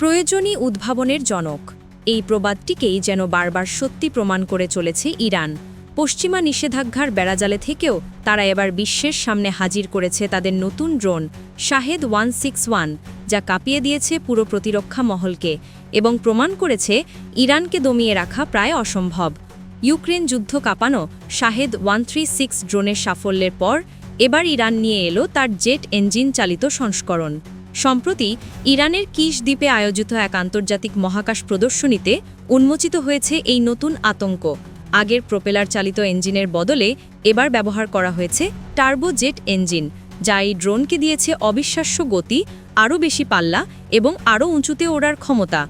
প্রয়োজনই উদ্ভাবনের জনক। এই প্রবাদটিকেই যেন বারবার সত্যি প্রমাণ করে চলেছে ইরান। পশ্চিমা নিষেধাজ্ঞার বেড়াজালে থেকেও তারা এবার বিশ্বের সামনে হাজির করেছে তাদের নতুন drone, Shahed one six one, যা কাঁপিয়ে দিয়েছে পুরো প্রতিরক্ষা মহলকে এবং প্রমাণ করেছে ইরানকে দমিয়ে রাখা প্রায় অসম্ভব। ইউক্রেন যুদ্ধ কাঁপানো শাহেদ ওয়ান থ্রি সিক্স ড্রোনের সাফল্যের পর এবার ইরান নিয়ে এলো তার জেট ইঞ্জিন চালিত সংস্করণ। সম্প্রতি ইরানের কিস দ্বীপে আয়োজিত এক আন্তর্জাতিক মহাকাশ প্রদর্শনীতে উন্মোচিত হয়েছে এই নতুন আতঙ্ক। আগের প্রোপেলার চালিত ইঞ্জিনের বদলে এবার ব্যবহার করা হয়েছে টার্বো জেট ইঞ্জিন, যা এই ড্রোনকে দিয়েছে অবিশ্বাস্য গতি, আরও বেশি পাল্লা এবং আরও উঁচুতে ওড়ার ক্ষমতা।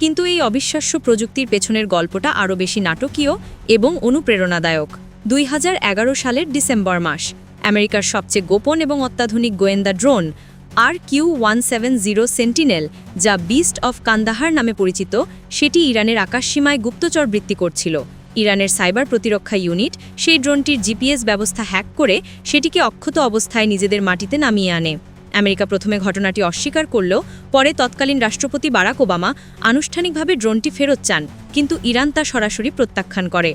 কিন্তু এই অবিশ্বাস্য প্রযুক্তির পেছনের গল্পটা আরও বেশি নাটকীয় এবং অনুপ্রেরণাদায়ক। দুই হাজার এগারো সালের ডিসেম্বর মাস, আমেরিকার সবচেয়ে গোপন এবং অত্যাধুনিক গোয়েন্দা drone R Q one seven zero Sentinel যা বিস্ট অফ কান্দাহার নামে পরিচিত, সেটি ইরানের আকাশসীমায় গুপ্তচর বৃত্তি করছিল। ইরানের সাইবার প্রতিরক্ষা ইউনিট সেই ড্রোনটির জিপিএস ব্যবস্থা হ্যাক করে সেটিকে অক্ষত অবস্থায় নিজেদের মাটিতে নামিয়ে আনে। আমেরিকা প্রথমে ঘটনাটি অস্বীকার করলেও পরে তৎকালীন রাষ্ট্রপতি বারাক ওবামা আনুষ্ঠানিকভাবে ড্রোনটি ফেরত চান, কিন্তু ইরান তা সরাসরি প্রত্যাখ্যান করে।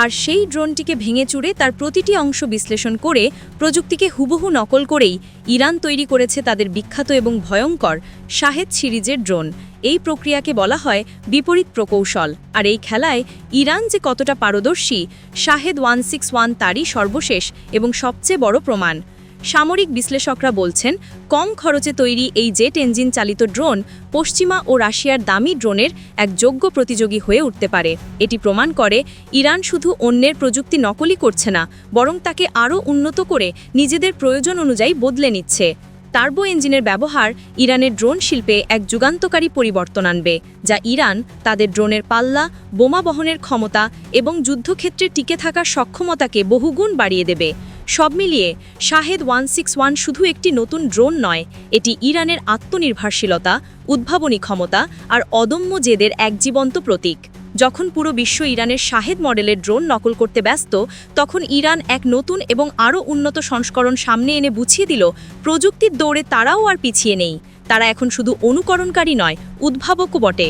আর সেই ড্রোনটিকে ভেঙে চুড়ে তার প্রতিটি অংশ বিশ্লেষণ করে প্রযুক্তিকে হুবহু নকল করেই ইরান তৈরি করেছে তাদের বিখ্যাত এবং ভয়ঙ্কর শাহেদ সিরিজের ড্রোন। এই প্রক্রিয়াকে বলা হয় বিপরীত প্রকৌশল। আর এই খেলায় ইরান যে কতটা পারদর্শী, শাহেদ ওয়ান সিক্স ওয়ান তারই সর্বশেষ এবং সবচেয়ে বড় প্রমাণ। সামরিক বিশ্লেষকরা বলছেন, কম খরচে তৈরি এই জেট ইঞ্জিন চালিত ড্রোন পশ্চিমা ও রাশিয়ার দামি ড্রোনের এক যোগ্য প্রতিযোগী হয়ে উঠতে পারে। এটি প্রমাণ করে, ইরান শুধু অন্যের প্রযুক্তি নকলই করছে না, বরং তাকে আরও উন্নত করে নিজেদের প্রয়োজন অনুযায়ী বদলে নিচ্ছে। টার্বো ইঞ্জিনের ব্যবহার ইরানের ড্রোন শিল্পে এক যুগান্তকারী পরিবর্তন আনবে, যা ইরান তাদের ড্রোনের পাল্লা, বোমা বহনের ক্ষমতা এবং যুদ্ধক্ষেত্রে টিকে থাকার সক্ষমতাকে বহুগুণ বাড়িয়ে দেবে। সব মিলিয়ে শাহেদ ওয়ান সিক্স ওয়ান শুধু একটি নতুন ড্রোন নয়, এটি ইরানের আত্মনির্ভরশীলতা, উদ্ভাবনী ক্ষমতা আর অদম্য জেদের এক জীবন্ত প্রতীক। যখন পুরো বিশ্ব ইরানের শাহেদ মডেলের ড্রোন নকল করতে ব্যস্ত, তখন ইরান এক নতুন এবং আরও উন্নত সংস্করণ সামনে এনে বুঝিয়ে দিল, প্রযুক্তির দৌড়ে তারাও আর পিছিয়ে নেই। তারা এখন শুধু অনুকরণকারী নয়, উদ্ভাবকও বটে।